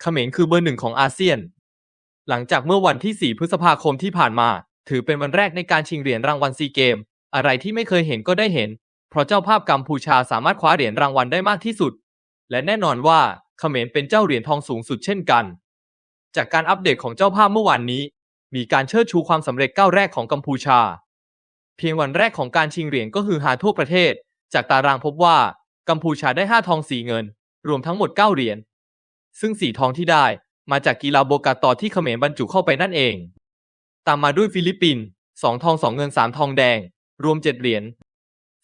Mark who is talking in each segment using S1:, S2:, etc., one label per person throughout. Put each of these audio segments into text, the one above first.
S1: เขมรคือเบอร์หนึ่งของอาเซียน หลังจากเมื่อวันที่ 4 พฤษภาคมที่ผ่านมา ถือเป็นวันแรกในการชิงเหรียญรางวัลซีเกม อะไรที่ไม่เคยเห็นก็ได้เห็น เพราะเจ้าภาพกัมพูชาสามารถคว้าเหรียญรางวัลได้มากที่สุด และแน่นอนว่าเขมรเป็นเจ้าเหรียญทองสูงสุดเช่นกัน จากการอัปเดตของเจ้าภาพเมื่อวานนี้ มีการเชิดชูความสำเร็จก้าวแรกของกัมพูชา เพียงวันแรกของการชิงเหรียญก็คือหาทั่วประเทศ จากตารางพบว่ากัมพูชาได้ 5 ทอง 4 เงิน รวมทั้งหมด 9 เหรียญ ซึ่ง4ทองที่ได้มาจากกีฬาโบกาตอที่เขมรบรรจุเข้าไปนั่นเอง ตามมาด้วยฟิลิปปินส์2ทอง2เงิน3ทองแดง รวม7เหรียญ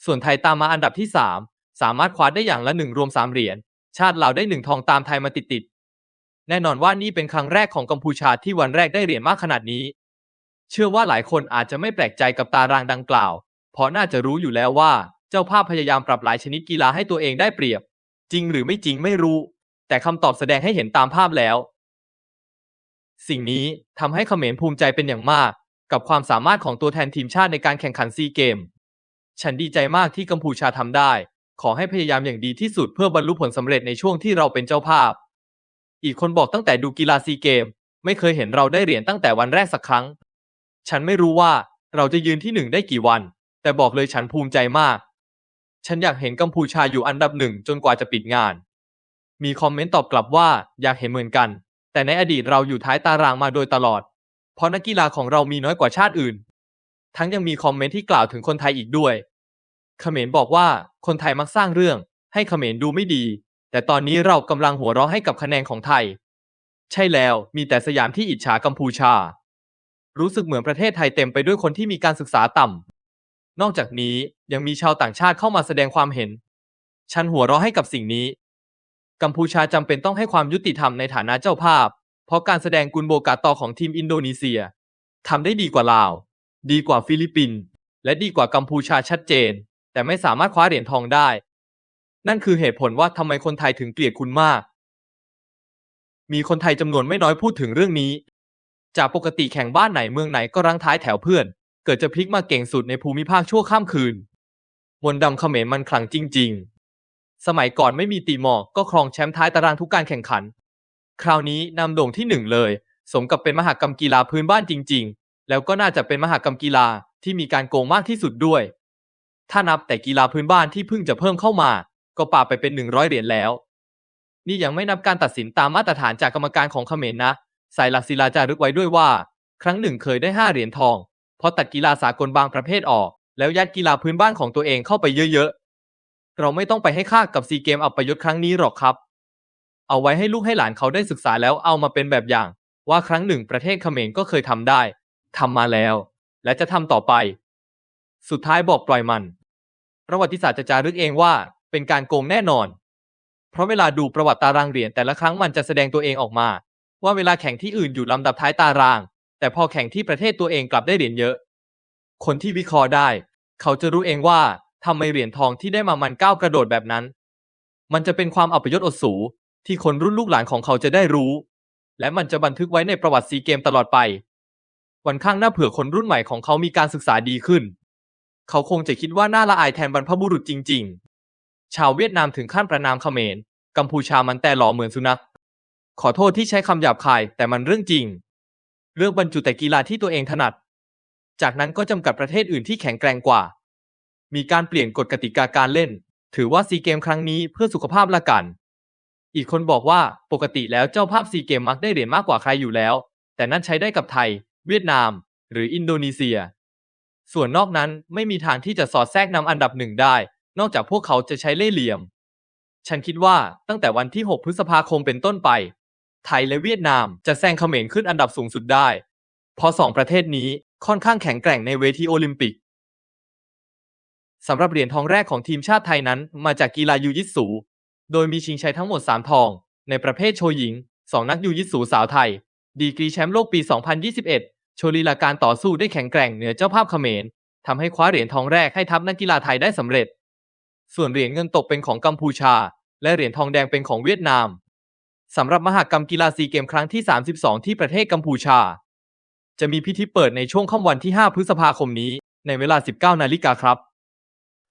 S1: ส่วนไทยตามมาอันดับที่3สามารถคว้าได้อย่างละ1รวม3เหรียญ ชาติลาวได้1ทองตามไทยมาติดๆ แน่นอนว่านี่เป็นครั้งแรกของกัมพูชาที่วันแรกได้เหรียญมากขนาดนี้ เชื่อว่าหลายคนอาจจะไม่แปลกใจกับตารางดังกล่าว เพราะน่าจะรู้อยู่แล้วว่า เจ้าภาพพยายามปรับหลายชนิดกีฬาให้ตัวเองได้เปรียบ จริงหรือไม่จริงไม่รู้ แต่คำตอบแสดงให้เห็นตามภาพแล้ว สิ่งนี้ทำให้เขมรภูมิใจเป็นอย่างมาก กับความสามารถของตัวแทนทีมชาติในการแข่งขันซีเกม ฉันดีใจมากที่กัมพูชาทำได้ ขอให้พยายามอย่างดีที่สุดเพื่อบรรลุผลสำเร็จในช่วงที่เราเป็นเจ้าภาพ อีกคนบอกตั้งแต่ดูกีฬาซีเกม ไม่เคยเห็นเราได้เหรียญตั้งแต่วันแรกสักครั้ง ฉันไม่รู้ว่าเราจะยืนที่หนึ่งได้กี่วัน แต่บอกเลยฉันภูมิใจมาก ฉันอยากเห็นกัมพูชาอยู่อันดับหนึ่งจนกว่าจะปิดงาน มีคอมเมนต์ตอบกลับว่าอยากเห็นเหมือนกัน แต่ในอดีตเราอยู่ท้ายตารางมาโดยตลอด เพราะนักกีฬาของเรามีน้อยกว่าชาติอื่น ทั้งยังมีคอมเมนต์ที่กล่าวถึงคนไทยอีกด้วยเขมรบอกว่าคนไทยมักสร้างเรื่อง ให้เขมรดูไม่ดี แต่ตอนนี้เรากำลังหัวเราะให้กับคะแนนของไทย ใช่แล้วมีแต่สยามที่อิจฉากัมพูชา รู้สึกเหมือนประเทศไทยเต็มไปด้วยคนที่มีการศึกษาต่ำนอกจากนี้ยังมีชาวต่างชาติเข้ามาแสดงความเห็น ฉันหัวเราะให้กับสิ่งนี้ กัมพูชาจำเป็นต้องให้ความยุติธรรมในฐานะเจ้าภาพ เพราะการแสดงกุนโบกาตอของทีมอินโดนีเซียทำได้ดีกว่าลาว ดีกว่าฟิลิปปินส์และดีกว่ากัมพูชาชัดเจน แต่ไม่สามารถคว้าเหรียญทองได้ นั่นคือเหตุผลว่าทำไมคนไทยถึงเกลียดคุณมาก มีคนไทยจำนวนไม่น้อยพูดถึงเรื่องนี้ จากปกติแข่งบ้านไหนเมืองไหนก็รังท้ายแถวเพื่อน เกิดจะพลิกมาเก่งสุดในภูมิภาคชั่วข้ามคืนมนดำเขมรมันขลังจริง ๆ สมัยก่อนไม่มีตีมอร์ก็ครองแชมป์ท้ายตารางทุกการแข่งขัน คราวนี้นำโด่งที่หนึ่งเลย สมกับเป็นมหกรรมกีฬาพื้นบ้านจริง ๆ แล้วก็น่าจะเป็นมหกรรมกีฬาที่มีการโกงมากที่สุดด้วย ถ้านับแต่กีฬาพื้นบ้านที่เพิ่งจะเพิ่มเข้ามา ก็ป่าไปเป็น100เหรียญแล้ว นี่ยังไม่นับการตัดสินตามมาตรฐานจากกรรมการของเขมรนะ สายหลักศิลาจารึกไว้ด้วยว่า ครั้งหนึ่งเคยได้5เหรียญทอง เพราะตัดกีฬาสากลบางประเภทออก แล้วยัดกีฬาพื้นบ้านของตัวเองเข้าไปเยอะๆ เราไม่ต้องไปให้ค่ากับซีเกมอัปยศครั้งนี้หรอกครับ เอาไว้ให้ลูกให้หลานเขาได้ศึกษาแล้วเอามาเป็นแบบอย่าง ว่าครั้งหนึ่งประเทศเขมรก็เคยทำได้ทำมาแล้ว และจะทำต่อไป สุดท้ายบอกปล่อยมัน ประวัติศาสตร์จะจารึกเองว่าเป็นการโกงแน่นอน เพราะเวลาดูประวัติตารางเหรียญแต่ละครั้งมันจะแสดงตัวเองออกมา ว่าเวลาแข่งที่อื่นอยู่ลำดับท้ายตาราง แต่พอแข่งที่ประเทศตัวเองกลับได้เหรียญเยอะ คนที่วิเคราะห์ได้ เขาจะรู้เองว่า ทำไมเหรียญทองที่ได้มามันก้าวกระโดดแบบนั้น มันจะเป็นความอัปยศอดสูที่คนรุ่นลูกหลานของเขาจะได้รู้ และมันจะบันทึกไว้ในประวัติซีเกมตลอดไป วันข้างหน้าเผื่อคนรุ่นใหม่ของเขามีการศึกษาดีขึ้น เขาคงจะคิดว่าน่าละอายแทนบรรพบุรุษจริง ๆ ชาวเวียดนามถึงขั้นประนามเขมร กัมพูชามันแต่หล่อเหมือนสุนัข ขอโทษที่ใช้คำหยาบคายแต่มันเรื่องจริง เลือกบรรจุแต่กีฬาที่ตัวเองถนัด จากนั้นก็จำกัดประเทศอื่นที่แข็งแกร่งกว่า มีการเปลี่ยนกฎกติกาการเล่น ถือว่าซีเกมครั้งนี้เพื่อสุขภาพละกัน อีกคนบอกว่าปกติแล้วเจ้าภาพซีเกมมักได้เหรียญมากกว่าใครอยู่แล้ว แต่นั่นใช้ได้กับไทย เวียดนาม หรืออินโดนีเซีย ส่วนนอกนั้นไม่มีทางที่จะสอดแทรกนำอันดับหนึ่งได้ นอกจากพวกเขาจะใช้เล่ห์เหลี่ยม ฉันคิดว่าตั้งแต่วันที่ 6 พฤษภาคมเป็นต้นไป ไทยและเวียดนามจะแซงเขมรขึ้นอันดับสูงสุดได้ เพราะสองประเทศนี้ค่อนข้างแข็งแกร่งในเวทีโอลิมปิก สำหรับเหรียญทองแรกของทีมชาติไทยนั้น มาจากกีฬายูยิสูโดยมีชิงชัยทั้งหมด 3 ทอง ในประเภทโชว์หญิง 2 นักยูยิสูสาวไทย ดีกรีแชมป์โลกปี 2021 โชว์ลีลาการต่อสู้ได้แข็งแกร่งเหนือเจ้าภาพเขมรทำให้คว้าเหรียญทองแรกให้ทัพนักกีฬาไทยได้สำเร็จ ส่วนเหรียญเงินตกเป็นของกัมพูชา และเหรียญทองแดงเป็นของเวียดนามสำหรับมหกรรมกีฬาซีเกมครั้งที่ 32 ที่ประเทศกัมพูชา จะมีพิธีเปิดในช่วงค่ำวันที่ 5 พฤษภาคมนี้ ในเวลา 19 นาฬิกาครับ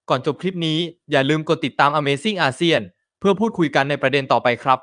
S1: ก่อนจบคลิปนี้อย่าลืมกดติดตาม Amazing ASEAN เพื่อพูดคุยกันในประเด็นต่อไปครับ